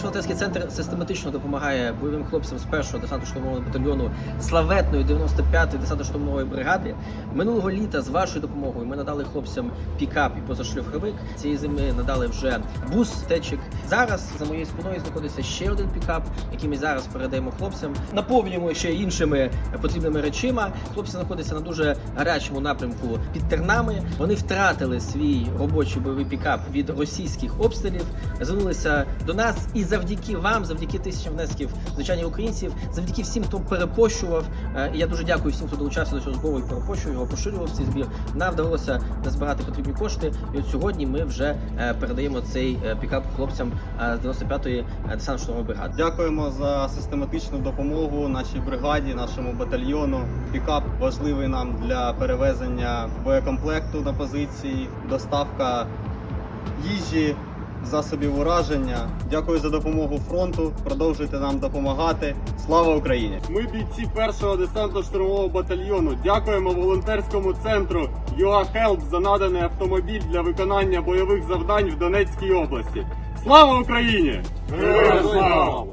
волонтерський центр систематично допомагає бойовим хлопцям з першого десантно штурмового батальйону славетної 95-ї десантно штурмової бригади. Минулого літа з вашою допомогою ми надали хлопцям пікап і позашлюховик. Цієї зими надали вже бус течик. Зараз за моєю спиною знаходиться ще один пікап, який ми зараз передаємо хлопцям. Наповнюємо ще іншими потрібними речима. Хлопці знаходяться на дуже гарячому напрямку під Тернами. Вони втратили свій робочий бойовий пікап від російських обстрілів. Звернулися до нас і завдяки вам, завдяки тисячам внесків звичайних українців, завдяки всім, хто перепощував. е, І я дуже дякую всім, хто долучався до цього збору і перепощував його, поширював цей збір. Нам вдалося назбирати потрібні кошти. І от сьогодні ми вже е, передаємо цей е, пікап хлопцям з 95-ї десантно-штурмової бригади. Дякуємо за систематичну допомогу нашій бригаді, нашому батальйону. Пікап важливий нам для перевезення боєкомплекту на позиції, доставка їжі, засобів ураження. Дякую за допомогу фронту. Продовжуйте нам допомагати. Слава Україні! Ми бійці першого десантно-штурмового батальйону. Дякуємо волонтерському центру ЮАХЕЛП за наданий автомобіль для виконання бойових завдань в Донецькій області. Слава Україні! Героям слава!